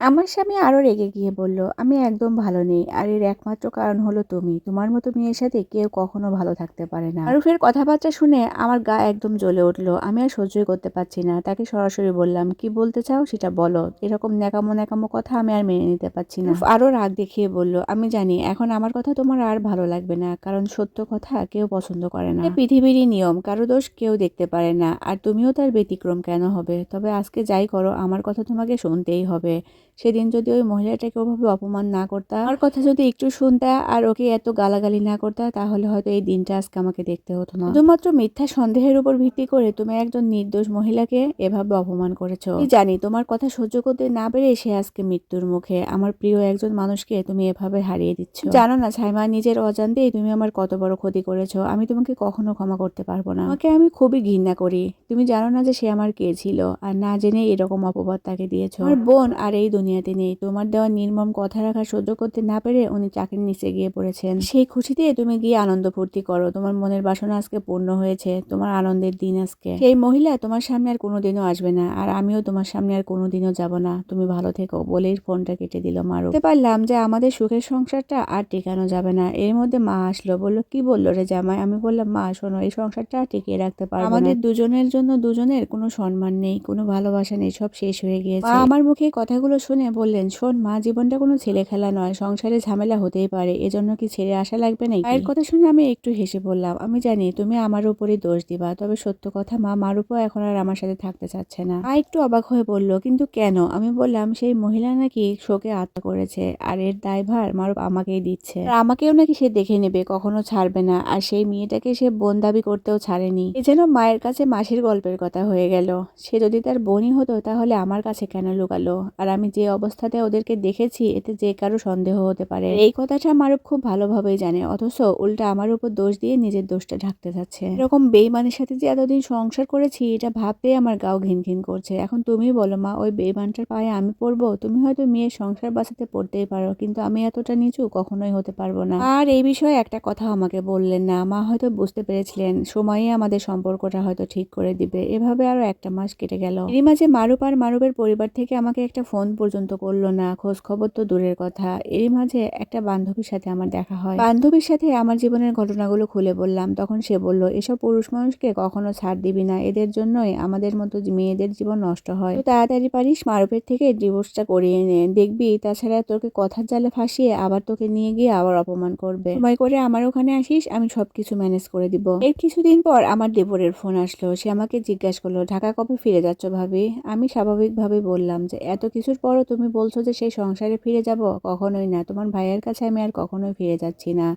আমার স্বামী আরও রেগে গিয়ে বলল, আমি একদম ভালো নেই। আর এর একমাত্র কারণ হলো তুমি। তোমার মতো মেয়ের সাথে কেউ কখনো ভালো থাকতে পারে না। মারুফের কথাবার্তা শুনে আমার গা একদম জ্বলে উঠল। আমি আর সহ্যই করতে পারছি না। তাকে সরাসরি বললাম, কি বলতে চাও সেটা বলো। এরকম ন্যাকামো ন্যাকামো কথা আমি আর মেনে নিতে পারছি না। আরও রাগ দেখিয়ে বলল, আমি জানি, এখন আমার কথা তোমার আর ভালো লাগবে না। কারণ সত্য কথা কেউ পছন্দ করে না। পৃথিবীরই নিয়ম। কারও দোষ কেউ দেখতে পারে না। আর তুমিও তার ব্যতিক্রম কেন হবে? তবে আজকে যাই করো, আমার কথা তোমাকে শুনতেই হবে। সেদিন যদি ওই মহিলাটাকে ওভাবে অপমান না করতা, আমার কথা যদি একটু শুনতা আর ওকে এত গালাগালি না করতা, তাহলে হয়তো এই দিনটা আজকে আমাকে দেখতে হতো না। শুধুমাত্র মিথ্যা সন্দেহের উপর ভিত্তি করে তুমি একজন নির্দোষ মহিলাকে এভাবে অপমান করেছ। জানি তোমার কথা সহ্য করতে না পেরে সে আজকে মৃত্যুর মুখে। আমার প্রিয় একজন মানুষকে তুমি এভাবে হারিয়ে দিচ্ছ। জানো না ছাইমা নিজের অজান্তেই তুমি আমার কত বড় ক্ষতি করেছ। আমি তোমাকে কখনো ক্ষমা করতে পারব না। আমাকে আমি খুবই ঘৃণা করি। তুমি জানো না যে সে আমার কে ছিল আর না জেনে এরকম অপবাদ তাকে দিয়েছ। আমার বোন আর এই দুনিয়াতে নেই। তোমার দেওয়া নির্মম কথা রাখা সহ্য করতে না পেরে উনি চাকরির নিচে গিয়ে পড়েছেন। সেই খুশিতে তুমি গিয়ে আনন্দ ফুর্তি করো। তোমার মনের বাসনা আজকে পূর্ণ হয়েছে। তোমার আনন্দের দিন আজকে। সেই মহিলা তোমার সামনে আর কোনোদিনও আসবে না। আর আমিও তোমার সামনে আর কোনোদিনও যাব না। তুমি ভালো থেকো বলেই ফোনটা কেটে দিল মারু। বুঝতে পারলাম যে আমাদের সুখের সংসারটা আর টিকানো যাবে না। এর মধ্যে মা আসলো বলল কি বলল রে জামাই? আমি বললাম মা শোনো এই সংসারটা আর টিকিয়ে রাখতে পারব আমাদের দুজনের জন্য দুজনের কোনো সম্মান নেই কোনো ভালোবাসা নেই। সব শেষ হয়ে গিয়েছে। আমার মুখে কথাগুলো শুনে বললেন, শোন মা, জীবনটা কোনো ছেলে খেলা নয়, সংসারে ঝামেলা হতেই পারে, এজন্য কি ছেড়ে আসা লাগবে না মায়ের কথা শুনে আমি একটু হেসে বললাম, আমি জানি তুমি আমার উপরে দোষ দিবা, তবে সত্য কথা মা মারুপও এখন আর আমার সাথে থাকতে চাচ্ছে না। মা একটু অবাক হয়ে বলল, কিন্তু কেন? আমি বললাম, সেই মহিলা নাকি শোকে আত্মা করেছে, আর এর দায়ভার মারুপ আমাকেই দিচ্ছে। আর আমাকেও নাকি সে দেখে নেবে, কখনো ছাড়বে না, আর সেই মেয়েটাকে সে বোন দাবি করতেও ছাড়েনি। এ যেন মায়ের কাছে মাসির গল্পের কথা হয়ে গেল। সে যদি তার বোনই হতো, তাহলে আমার কাছে কেন লুকালো? আর আমি যে অবস্থাতে ওদেরকে দেখেছি, এতে যে কারও সন্দেহ হতে পারে। এই কথাটা মারুপ খুব ভালোভাবেই জানে, অথচ উল্টা আমার উপর দোষ দিয়ে নিজের দোষটা ঢাকতে যাচ্ছে। এরকম বেইমানের সাথে যে এতদিন সংসার করেছি, এটা ভাবতেই আমার গাও ঘিন ঘিন করছে। এখন তুমি বলো মা, ওই বেইমানটার পায়ে আমি পড়ব? তুমি হয়তো মেয়ের সংসার বাঁচাতে পড়তেই পারো, কিন্তু আমি এতটা নিচু কখনোই হতে পারব না। আর এই বিষয়ে একটা কথা আমাকে বললেন না, মা হয়তো বুঝতে পেরেছিলেন, সময়ে আমাদের সম্পর্কটা হয়তো ঠিক করে দিবে। এভাবে আরও একটা মাস কেটে গেল। এরই মাঝে মারুপ আর মারুপের পরিবার থেকে আমাকে একটা ফোন পর্যন্ত করল না, খোঁজ খবর তো দূরের কথা। এরই মাঝে একটা বান্ধবীর সাথে আমার দেখা হয়। বান্ধবীর সাথে আমার জীবনের ঘটনাগুলো খুলে বললাম। তখন সে বলল, এসব পুরুষ মানুষকে কখনো ছাড় দিবি না। এদের জন্যই আমাদের মতো মেয়েদের জীবন নষ্ট হয়। তাড়াতাড়ি পারিস মারুপের থেকে ডিভোর্সটা করিয়ে নে। দেখবি, তাছাড়া তোকে কথার জালে ফাঁসিয়ে আবার তোকে নিয়ে গিয়ে আবার অপমান করবে। সময় করে আমার ওখানে আসিস, আমি সবকিছু ম্যানেজ করে দিব। এর কিছুদিন পর আমার দেবরের ফোন আসলো। সে আমাকে জিজ্ঞাসা করল, ঢাকা কবে ফিরে যাচ্ছ ভাবি? আমি স্বাভাবিকভাবে বললাম যে, এত কিছুর পরও তুমি বলছো যে সেই সংসারে ফিরে যাব? কখনোই না। তোমার ভাইয়ের কাছে আমি আর কখনোই ফিরে যাচ্ছি না।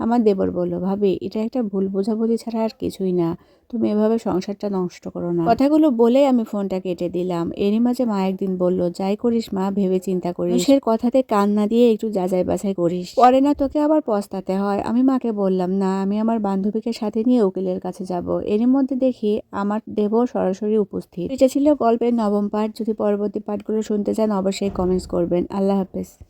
আমার দেবর বলল, ভাবি, এটা একটা ভুল বোঝাবুঝি ছাড়া আর কিছুই না। তুমি এভাবে সংসারটা নষ্ট করো না। কথাগুলো বলে আমি ফোনটা কেটে দিলাম। এরই মাঝে মা একদিন বলল, যাই করিস মা, ভেবে চিন্তা করিস। মানুষের কথাতে কান না দিয়ে একটু যাচাই বাছাই করিস। পরে না তোকে আবার পস্তাতে হয়। আমি মাকে বললাম, না, আমি আমার বান্ধবীকে সাথে নিয়ে উকিলের কাছে যাব। এরই মধ্যে দেখি আমার দেব সরাসরি উপস্থিত। এটা ছিল গল্পের নবম পাঠ। যদি পরবর্তী পাঠগুলো শুনতে চান, অবশ্যই কমেন্টস করবেন। আল্লাহ হাফেজ।